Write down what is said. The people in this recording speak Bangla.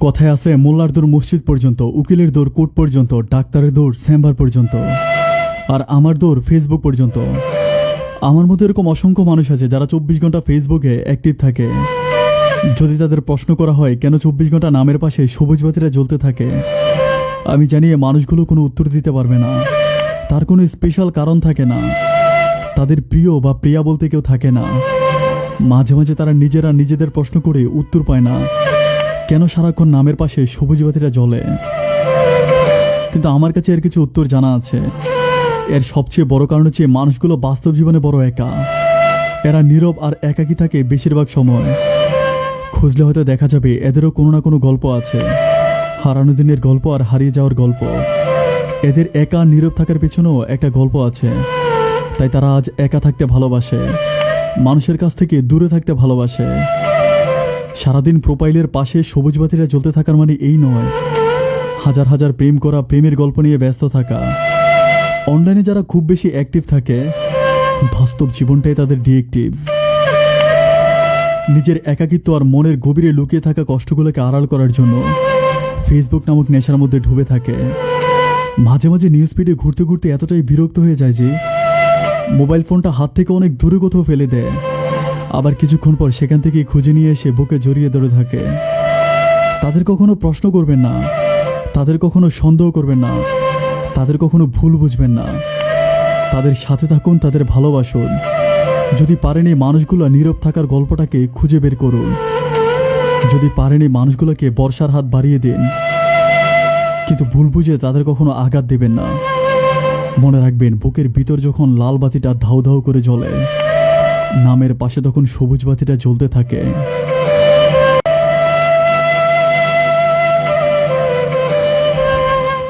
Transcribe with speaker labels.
Speaker 1: কথায় আছে, মোল্লার দৌড় মসজিদ পর্যন্ত, উকিলের দৌড় কোর্ট পর্যন্ত, ডাক্তারের দৌড় চেম্বার পর্যন্ত, আর আমার দৌড় ফেসবুক পর্যন্ত। আমার মধ্যে এরকম অসংখ্য মানুষ আছে যারা চব্বিশ ঘণ্টা ফেসবুকে অ্যাক্টিভ থাকে। যদি তাদের প্রশ্ন করা হয়, কেন চব্বিশ ঘণ্টা নামের পাশে সবুজ বাতিরা জ্বলতে থাকে? আমি জানি মানুষগুলো কোনো উত্তর দিতে পারবে না। তার কোনো স্পেশাল কারণ থাকে না। তাদের প্রিয় বা প্রিয়া বলতে কেউ থাকে না। মাঝে মাঝে তারা নিজেরা নিজেদের প্রশ্ন করে উত্তর পায় না। কেন সারাক্ষণ নামের পাশে সবুজ বাতিটা জ্বলে? কিন্তু আমার কাছে এর কিছু উত্তর জানা আছে। এর সবচেয়ে বড় কারণ হচ্ছে মানুষগুলো বাস্তব জীবনে বড় একা। এরা নীরব আর একাকী থাকে বেশিরভাগ সময়। খুঁজলে হয়তো দেখা যাবে এদেরও কোনো না কোনো গল্প আছে। হারানো দিনের গল্প আর হারিয়ে যাওয়ার গল্প। এদের একা নীরব থাকার পেছনেও একটা গল্প আছে। তাই তারা আজ একা থাকতে ভালোবাসে। মানুষের কাছ থেকে দূরে থাকতে ভালোবাসে। সারাদিন প্রোফাইলের পাশে সবুজ বাতিরা জ্বলতে থাকার মানে এই নয়। হাজার হাজার প্রেম করা, প্রেমের গল্প নিয়ে ব্যস্ত থাকা। অনলাইনে যারা খুব বেশি অ্যাক্টিভ থাকে, বাস্তব জীবনটাই তাদের ডিএক্টিভ নিজের একাকিত্ব আর মনের গভীরে লুকিয়ে থাকা কষ্টগুলোকে আড়াল করার জন্য ফেসবুক নামক নেশার মধ্যে ডুবে থাকে। মাঝে মাঝে নিউজ ফিডে ঘুরতে ঘুরতে এতটাই বিরক্ত হয়ে যায় যে মোবাইল ফোনটা হাত থেকে অনেক দূরে কোথাও ফেলে দেয়। আবার কিছুক্ষণ পর সেখান থেকে খুঁজে নিয়ে এসে বুকে জড়িয়ে ধরে থাকে। তাদের কখনো প্রশ্ন করবেন না। তাদের কখনো সন্দেহ করবেন না। তাদের কখনো ভুল বুঝবেন না। তাদের সাথে থাকুন, তাদের ভালোবাসুন। যদি পারেন এই মানুষগুলো নীরব থাকার গল্পটাকে খুঁজে বের করুন। যদি পারেন এই মানুষগুলোকে বর্ষার হাত বাড়িয়ে দিন। কিন্তু ভুল বুঝে তাদের কখনো আঘাত দেবেন না। মনে রাখবেন, বুকের ভিতর যখন লাল বাতিটা ধাউ ধাউ করে জ্বলে নামের পাশে তখন সবুজ বাতিটা জ্বলতে থাকে।